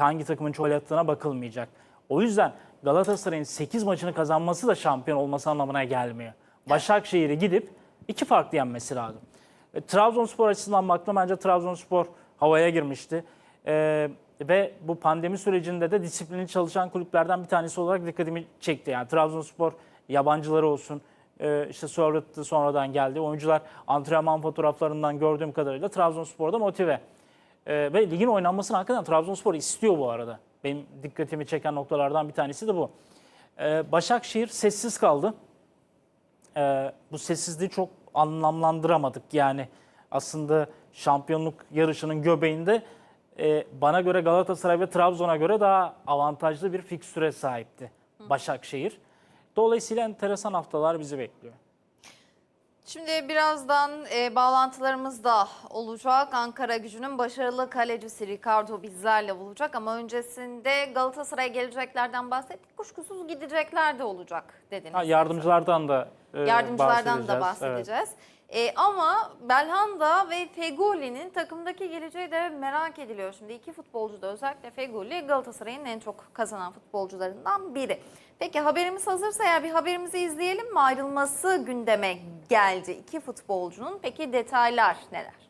hangi takımın çok attığına bakılmayacak. O yüzden Galatasaray'ın 8 maçını kazanması da şampiyon olması anlamına gelmiyor. Başakşehir'i gidip iki farklı yenmesi lazım. E, Trabzonspor açısından baktığımda bence Trabzonspor havaya girmişti. E, ve bu pandemi sürecinde de disiplinli çalışan kulüplerden bir tanesi olarak dikkatimi çekti. Yani Trabzonspor yabancıları olsun, e, işte Sörlot'tu sonradan geldi. Oyuncular antrenman fotoğraflarından gördüğüm kadarıyla Trabzonspor'da motive. E, ve ligin oynanmasını hakikaten Trabzonspor istiyor bu arada. Benim dikkatimi çeken noktalardan bir tanesi de bu. E, Başakşehir sessiz kaldı. E, bu sessizliği çok anlamlandıramadık. Yani aslında şampiyonluk yarışının göbeğinde e, bana göre Galatasaray ve Trabzon'a göre daha avantajlı bir fikstüre sahipti Başakşehir. Dolayısıyla enteresan haftalar bizi bekliyor. Şimdi birazdan e, bağlantılarımız da olacak. Ankara gücünün başarılı kalecisi Ricardo bizlerle olacak. Ama öncesinde Galatasaray'a geleceklerden bahsettik. Kuşkusuz gidecekler de olacak dediniz. Ha, yardımcılardan da e, Yardımcılardan da bahsedeceğiz. Evet. E, ama Belhanda ve Fegoli'nin takımdaki geleceği de merak ediliyor. Şimdi iki futbolcu da özellikle Fegoli Galatasaray'ın en çok kazanan futbolcularından biri. Peki haberimiz hazırsa eğer bir haberimizi izleyelim mi? Ayrılması gündeme geldi iki futbolcunun. Peki detaylar neler?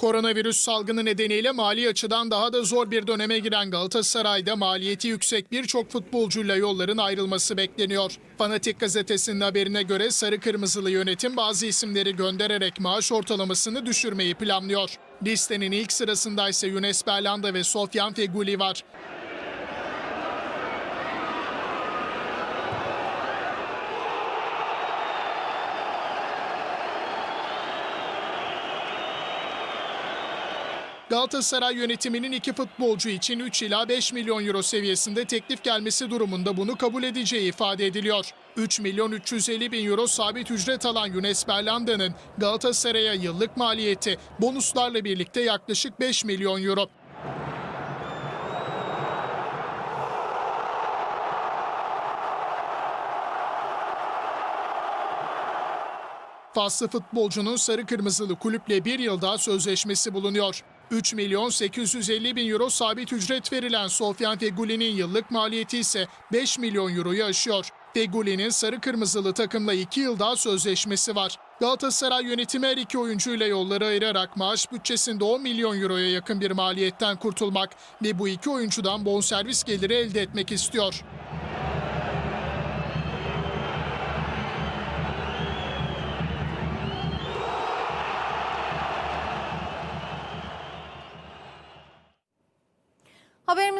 Koronavirüs salgını nedeniyle mali açıdan daha da zor bir döneme giren Galatasaray'da maliyeti yüksek birçok futbolcuyla yolların ayrılması bekleniyor. Fanatik gazetesinin haberine göre sarı kırmızılı yönetim bazı isimleri göndererek maaş ortalamasını düşürmeyi planlıyor. Listenin ilk sırasında ise Younes Belhanda ve Sofyan Feguli var. Galatasaray yönetiminin iki futbolcu için 3 ila 5 milyon euro seviyesinde teklif gelmesi durumunda bunu kabul edeceği ifade ediliyor. 3 milyon 350 bin euro sabit ücret alan Younes Belhanda'nın Galatasaray'a yıllık maliyeti bonuslarla birlikte yaklaşık 5 milyon euro. Faslı futbolcunun sarı kırmızılı kulüple bir yıl daha sözleşmesi bulunuyor. 3 milyon 850 bin euro sabit ücret verilen Sofyan Feguli'nin yıllık maliyeti ise 5 milyon euroyu aşıyor. Feguli'nin sarı kırmızılı takımla 2 yıl daha sözleşmesi var. Galatasaray yönetimi her iki oyuncuyla yolları ayırarak maaş bütçesinde 10 milyon euroya yakın bir maliyetten kurtulmak ve bu iki oyuncudan bonservis geliri elde etmek istiyor.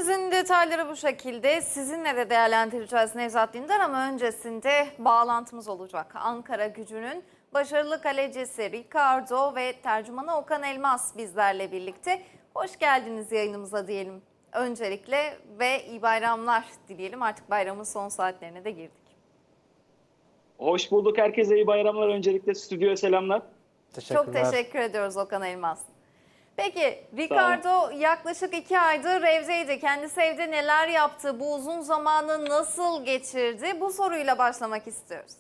Haberimizin detayları bu şekilde. Sizinle de değerlendireceğiz Nevzat Dindar ama öncesinde bağlantımız olacak. Ankara gücünün başarılı kalecisi Ricardo ve tercümanı Okan Elmas bizlerle birlikte. Hoş geldiniz yayınımıza diyelim öncelikle ve iyi bayramlar dileyelim. Artık bayramın son saatlerine de girdik. Hoş bulduk. Herkese iyi bayramlar. Öncelikle stüdyoya selamlar. Çok teşekkür ediyoruz Okan Elmas. Peki Ricardo yaklaşık iki aydır evdeydi. Kendisi evde neler yaptı? Bu uzun zamanı nasıl geçirdi? Bu soruyla başlamak istiyoruz.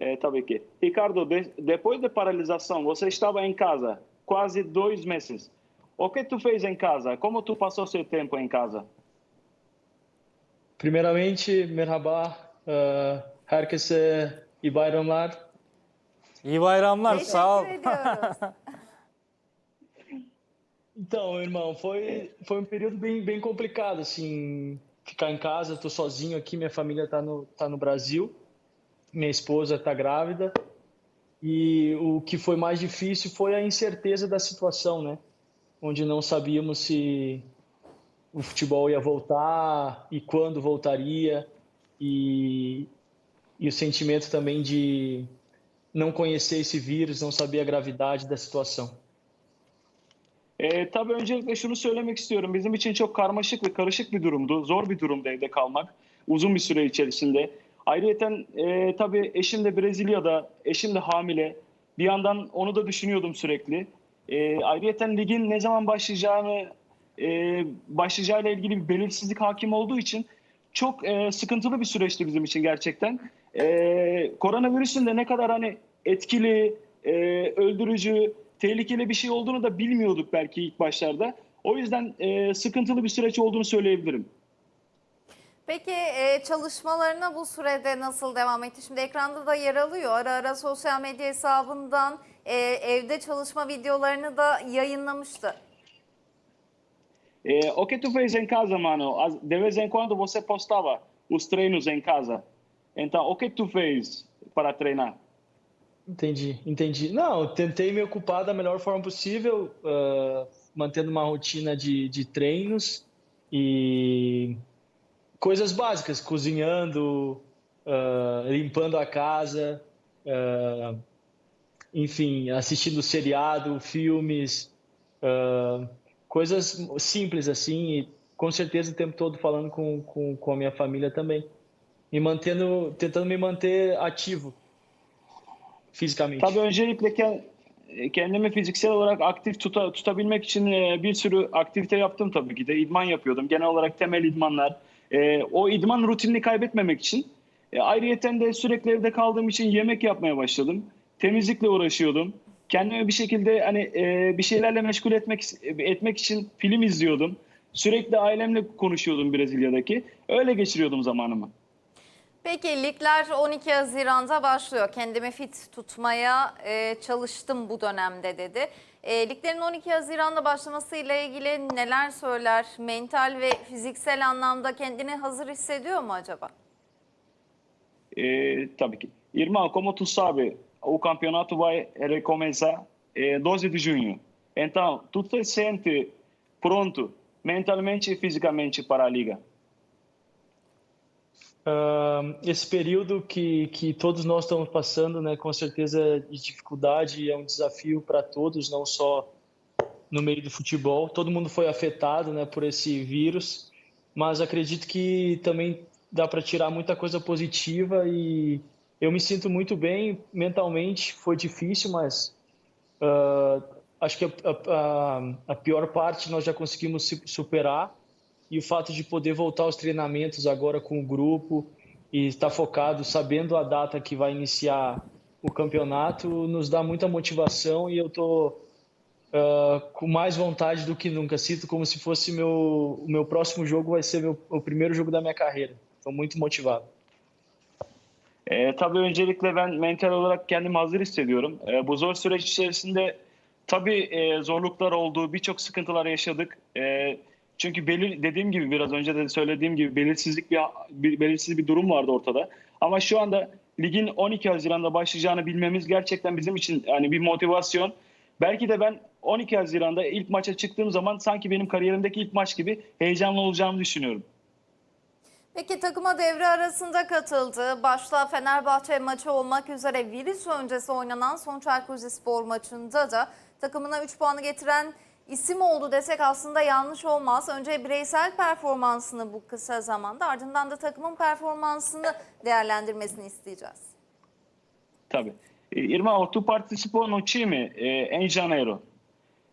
Eh, tabii ki. Ricardo, de- depois da paralisação, você estava em casa quase dois meses. O que tu fez em casa? Como tu passou seu tempo em casa? Primeiramente, merhaba, eee, herkese iyi bayramlar. İyi bayramlar. Sağ ol. Teşekkür ediyoruz. Então, irmão, foi, foi um período bem, bem complicado, assim, ficar em casa, tô sozinho aqui, minha família tá no, tá no Brasil, minha esposa tá grávida, e o que foi mais difícil foi a incerteza da situação, né? Onde não sabíamos se o futebol ia voltar e quando voltaria, e, e o sentimento também de não conhecer esse vírus, não saber a gravidade da situação. E, tabii öncelikle şunu söylemek istiyorum. Bizim için çok karmaşık ve karışık bir durumdu. Zor bir durumda evde kalmak. Uzun bir süre içerisinde. Ayrıca e, tabii eşim de Brezilya'da, eşim de hamile. Bir yandan onu da düşünüyordum sürekli. E, ayrıca ligin ne zaman başlayacağını, e, başlayacağıyla ilgili bir belirsizlik hakim olduğu için çok e, sıkıntılı bir süreçti bizim için gerçekten. E, koronavirüsün de ne kadar hani etkili, e, öldürücü tehlikeli bir şey olduğunu da bilmiyorduk belki ilk başlarda. O yüzden e, sıkıntılı bir süreç olduğunu söyleyebilirim. Peki e, çalışmalarına bu sürede nasıl devam etti? Şimdi ekranda da yer alıyor. Ara ara sosyal medya hesabından e, evde çalışma videolarını da yayınlamıştı. É, o que tu fez em casa, mano? As- De vez em quando você postava os treinos em casa. Então, o que tu fez para treinar? Entendi, entendi. Não, tentei me ocupar da melhor forma possível, ah, mantendo uma rotina de, de treinos e coisas básicas, cozinhando, ah, limpando a casa, ah, enfim, assistindo seriado, filmes, coisas simples assim, e com certeza o tempo todo falando com, com, com a minha família também. Me mantendo, tentando me manter ativo fisicamente. Tabii öncelikle ke- kendimi fiziksel olarak aktif tuta- tutabilmek için e, bir sürü aktivite yaptım tabii ki de. İdman yapıyordum. Genel olarak temel idmanlar. E, o idman rutinini kaybetmemek için. E, ayrıyeten de sürekli evde kaldığım için yemek yapmaya başladım. Temizlikle uğraşıyordum. Kendimi bir şekilde hani bir şeylerle meşgul etmek etmek için film izliyordum. Sürekli ailemle konuşuyordum Brezilya'daki. Öyle geçiriyordum zamanımı. Peki ligler 12 Haziran'da başlıyor. Kendimi fit tutmaya e, çalıştım bu dönemde dedi. E, liglerin 12 Haziran'da başlamasıyla ilgili neler söyler? Mental ve fiziksel anlamda kendini hazır hissediyor mu acaba? Eh, tabii ki. Irmão, como tu sabe, o campeonato vai recomeçar eh, 12 de junho. Então, tu te sente pronto mentalmente e fisicamente para a liga? Ah, esse período que, que todos nós estamos passando, né, com certeza de dificuldade, é um desafio para todos, não só no meio do futebol. Todo mundo foi afetado, né, por esse vírus, mas acredito que também dá para tirar muita coisa positiva e eu me sinto muito bem mentalmente. Foi difícil, mas ah, acho que a, a, a pior parte nós já conseguimos se- superar e o fato de poder voltar aos treinamentos agora com o grupo e estar focado, sabendo a data que vai iniciar o campeonato, nos dá muita motivação e eu tô ah, com mais vontade do que nunca. Sinto como se fosse meu o meu próximo jogo vai ser meu, o primeiro jogo da minha carreira. Estou muito motivado. E, tabii öncelikle ben mental olarak kendimi hazır hissediyorum. E, bu zor süreç içerisinde tabii e, zorluklar oldu, birçok sıkıntılar yaşadık. E, çünkü belir, dediğim gibi biraz önce de söylediğim gibi belirsizlik bir, bir belirsiz bir durum vardı ortada. Ama şu anda ligin 12 Haziran'da başlayacağını bilmemiz gerçekten bizim için yani bir motivasyon. Belki de ben 12 Haziran'da ilk maça çıktığım zaman sanki benim kariyerimdeki ilk maç gibi heyecanlı olacağımı düşünüyorum. Peki takıma devre arasında katıldı. Başta Fenerbahçe maçı olmak üzere virüs öncesi oynanan son Çaykur Spor maçında da takımına 3 puanı getiren isim oldu desek aslında yanlış olmaz. Önce bireysel performansını bu kısa zamanda ardından da takımın performansını değerlendirmesini isteyeceğiz. Tabii. E, Irmão, tu participou no time eh, em janeiro.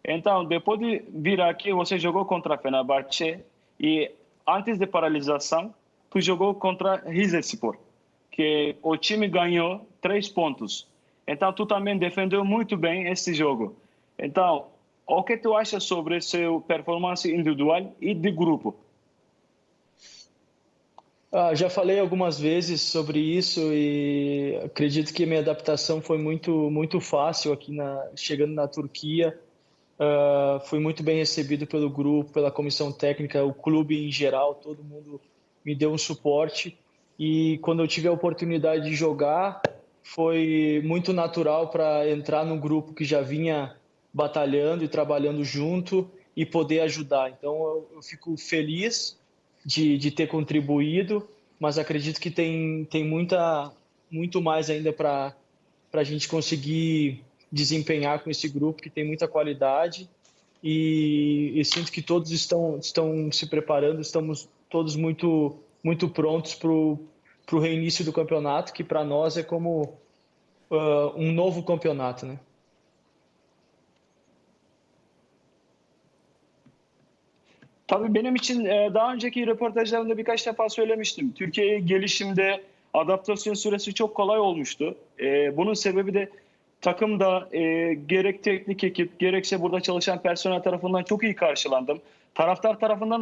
Então, depois de vir aqui, você jogou contra Fenerbahçe e antes de paralisação, tu jogou contra Rizespor, que o time ganhou três pontos. Então, tu também defendeu muito bem esse jogo. Então, o que tu acha sobre seu performance individual e de grupo? Ah, já falei algumas vezes sobre isso e acredito que minha adaptação foi muito muito fácil aqui na chegando na Turquia. Ah, fui muito bem recebido pelo grupo, pela comissão técnica, o clube em geral, todo mundo me deu um suporte e quando eu tive a oportunidade de jogar foi muito natural para entrar no grupo que já vinha batalhando e trabalhando junto e poder ajudar. Então eu, eu fico feliz de, de ter contribuído, mas acredito que tem, tem muita, muito mais ainda para a gente conseguir desempenhar com esse grupo, que tem muita qualidade. E, e sinto que todos estão, estão se preparando, estamos todos muito, muito prontos para o reinício do campeonato, que para nós é como uh, um novo campeonato, né? Tabii benim için e, daha önceki röportajlarımda birkaç defa söylemiştim. Türkiye'ye gelişimde adaptasyon süresi çok kolay olmuştu. E, Bunun sebebi de takımda e, gerek teknik ekip gerekse burada çalışan personel tarafından çok iyi karşılandım. Taraftar tarafından da